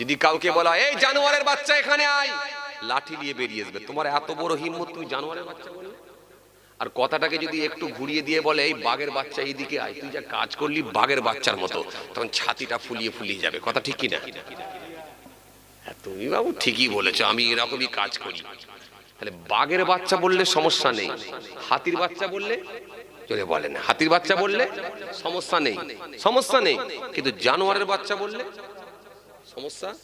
যদি কাউকে বলা এই জানোয়ারের বাচ্চা এখানে আয়। লাঠি নিয়ে বেরিয়ে আসবে। তোমার এত বড় হিম্মত তুমি জানোয়ারের বাচ্চা বললে আর কথাটাকে যদি একটু ঘুরিয়ে দিয়ে বলে এই বাঘের বাচ্চা এইদিকে আয় তুই যা কাজ করলি বাঘের বাচ্চার মতো তখন ছাতিটা ফুলিয়ে ফুলিয়ে যাবে। কথা ঠিক কিনা? হ্যাঁ, তুমি বাবু ঠিকই বলেছ আমি এরকমই কাজ করি। তাহলে বাঘের বাচ্চা বললে সমস্যা নেই হাতির বাচ্চা বললে জোরে বলেন হাতির বাচ্চা বললে সমস্যা নেই সমস্যা নেই। কিন্তু জানোয়ারের বাচ্চা বললে সমস্যা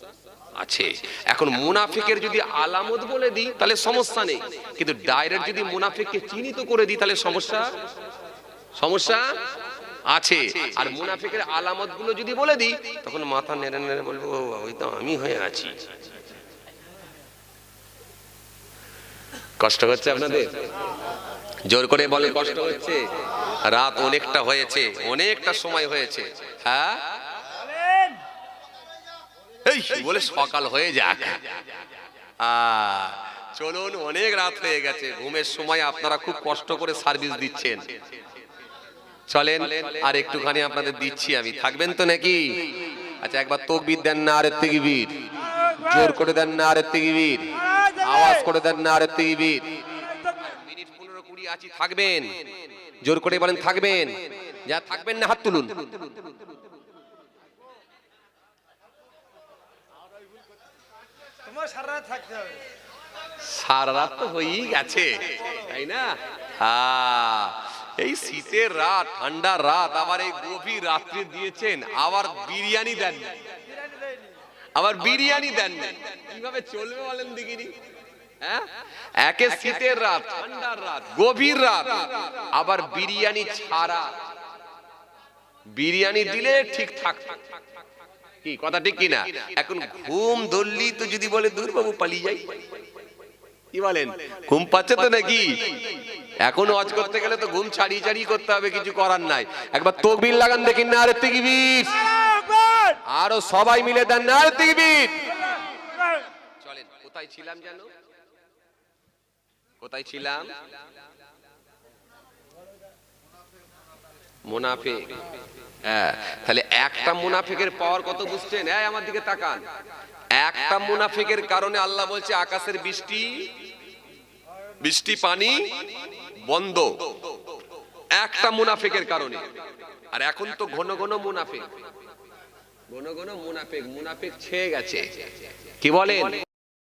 আছে। এখন মুনাফিকের যদি আলামত বলে দিই তাহলে সমস্যা নেই। কিন্তু ডাইরেক্ট যদি মুনাফিককে চিহ্নিত করে দিই তাহলে সমস্যা? সমস্যা আছে। আর মুনাফিকের আলামতগুলো যদি বলে দিই তখন মাথা নেড়ে নেড়ে বলব "ও, ওই তো আমি হয়ে আছি। কষ্ট হচ্ছে আপনাদের? জোর করে বলে কষ্ট হচ্ছে। রাত অনেকটা হয়েছে অনেকটা সময় হয়েছে। হ্যাঁ? বলে সকাল হয়ে যাক। চলুন, অনেক রাত হয়ে গেছে। ঘুমের সময় আপনারা খুব কষ্ট করে সার্ভিস দিচ্ছেন। চলেন, আর একটুখানি আপনাদের দিচ্ছি আমি। থাকবেন তো নাকি? আচ্ছা একবার তকবির দেন না আরের তেগিবির জোর করে দেন না আরের তেগিবির আওয়াজ করে দেন না আরের তেগিবির মিনিট পনেরো কুড়ি আছি, থাকবেন। জোর করে বলেন, থাকবেন। যা থাকবেন না, হাত তুলুন। তোমার সারা রাত তো হয়েই গেছে, তাই না? এই শীতের রাত ঠান্ডা রাত, আবার এই গভীর রাত্রি দিয়েছেন, আবার বিরিয়ানি দেন। আবার বিরিয়ানি দেন। কীভাবে চলবে বলেন দেখিনি? হ্যাঁ? একে শীতের রাত, ঠান্ডার রাত, গভীর রাত, আবার বিরিয়ানি ছাড়া। বিরিয়ানি দিলে ঠিক থাক। কথা ঠিক কিনা? এখন ঘুম ধরলি তো যদি বলে দূরবাবু পালিয়ে যাই। কি বলেন? ঘুম পাচ্ছে তো নাকি? এখন অজ করতে গেলে তো ঘুম ছাড়িয়ে ছাড়িয়ে করতে হবে, কিছু করার নাই। একবার তকবির লাগান দেখি না আরে তিকবির। আরও সবাই মিলে দেন না আরে তিকবির। চলেন, কোথায় ছিলাম জানো কোথায় ছিলাম? মুনাফিক। হ্যাঁ তাহলে একটা মুনাফিকের পাওয়ার কত বুঝছেন? এই, আমার দিকে তাকান। একটা মুনাফিকের কারণে আল্লাহ বলছে, আকাশের বৃষ্টি বৃষ্টি পানি বন্ধ। একটা মুনাফিকের কারণে। আর এখন তো ঘন ঘন মুনাফিক। ঘন ঘন মুনাফিক মুনাফিক ছেয়ে গেছে। কি বলেন?